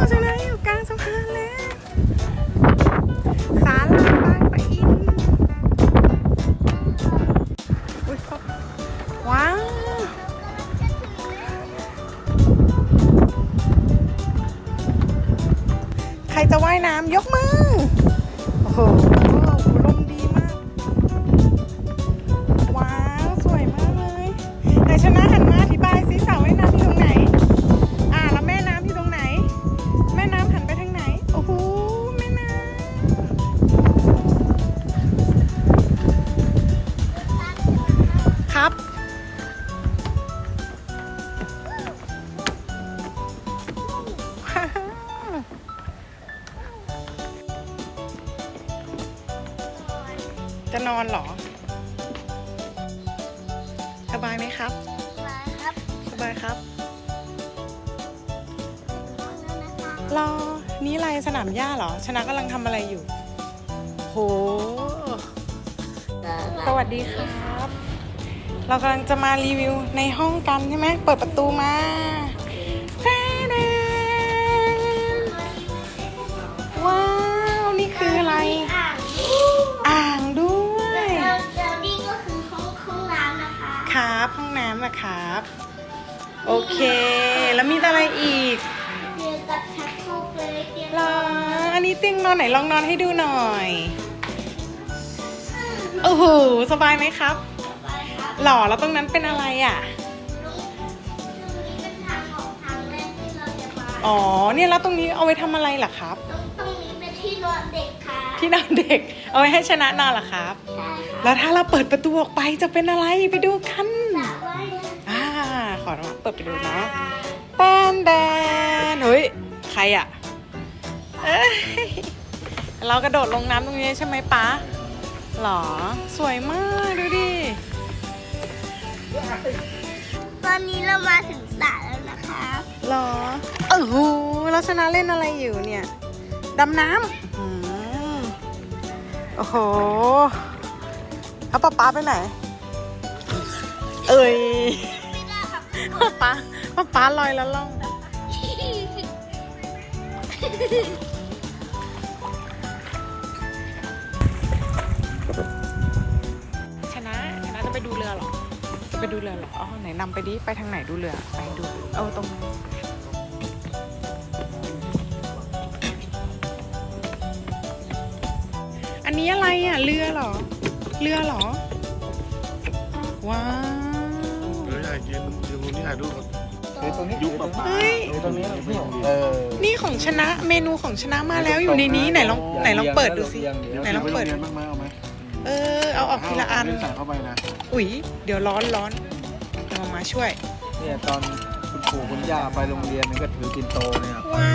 วชนะอยู่กลางสะพานแล้วศาลาบางปะอินอุ้ยว้าวใครจะว่ายน้ำยกมือ โอ้โห จะนอนเหรอ สบายไหมครับ มาครับสบายครับ แล้วนะคะรอ นี่อะไรสนามหญ้าเหรอ ชนะกำลังทำอะไรอยู่ โห สวัสดีครับ เรากำลังจะมารีวิวในห้องกันใช่ไหม เปิดประตูมา โอเค แล้วมีอะไรอีกเตียงกับชักโครกเลยเตียงรออันนี้เตียงนอนไหนลองนอนให้ดูหน่อยโอ้โหสบายไหมครับไปครับหล่อแล้วตรงนั้นเป็นอะไรอะตรงตรงนี้เป็นทางออกทางแรกที่เราจะมาอ๋อเนี่ยแล้วตรงนี้เอาไว้ทำอะไรล่ะครับตรงตรงนี้เป็นที่นอนเด็กค่ะที่นอนเด็ก เอาไว้ให้ชนะนอนเหรอครับใช่ค่ะแล้วถ้าเราเปิดประตูออกไปจะเป็นอะไรไปดูกัน ขอเปิดไปดูนะแดนแดนเฮ้ยใครอะเอ้ยเรากระโดดลงน้ำตรงนี้ใช่ไหมป๊าหรอ สวยมากดูดิ ตอนนี้เรามาถึงสระแล้วนะคะหรอเออหูแล้วชนะเล่นอะไรอยู่เนี่ย ดำน้ำอืมโอ้โหเอาป๊าป๊าไปไหน เอ้ย ป๊าป๊าป๊าลอยแล้วล่อง ชนะ ชนะจะไปดูเรือเหรอ จะไปดูเรือเหรออ๋อไหนนำไปดิ ไปทางไหนดูเรือ ไปดู เอาตรงนั้นอันนี้อะไรอะ เรือเหรอ เรือเหรอ ว้าว เดี๋ยวอยากยืนยืนตรงนี้ถ่ายรูปก่อน เฮ้ยตรงนี้ยุคแบบเฮ้ยเฮ้ยตรงนี้พี่เออนี่ของชนะเมนูของชนะมาแล้วอยู่ในนี้ไหนลองไหนลองเปิดดูสิเรียงเดี๋ยวไหนเก็ลบองไว้โรเปิดงเรียนบ้างไหมเอาไหมเออเอาออกทีละอันเาใส่เข้าไปนะอุ๊ยเดี๋ยวร้อนร้อนเดี๋ยวมามาช่วยเนี่ยตอนคุณปู่คุณย่าไปโรงเรียนมันก็ถือปินโตเนี่ยว้า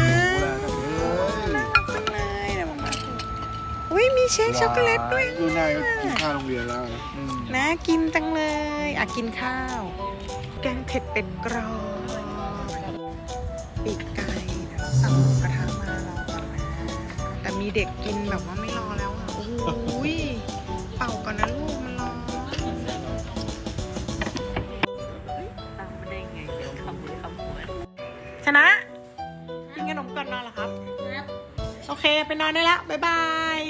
ว อุ้ยมีเค้กช็อกโกแลตด้วยดูนายก็กินข้าวโรงเรียนแล้วนะอืมน่ากินจังเลยอะกินข้าว แกงเผ็ดเป็ดกรอบปีกไก่เดี๋ยวสั่งหมูกระทะมารอก่อนนะแต่มีเด็กกินแบบว่าไม่รอแล้วอะโอ้โหยเป่าก่อนนะลูกมันร้อนชนะกินขนมก่อนนอนเหรอครับครับโอเคไปนอนได้ละบ๊ายบาย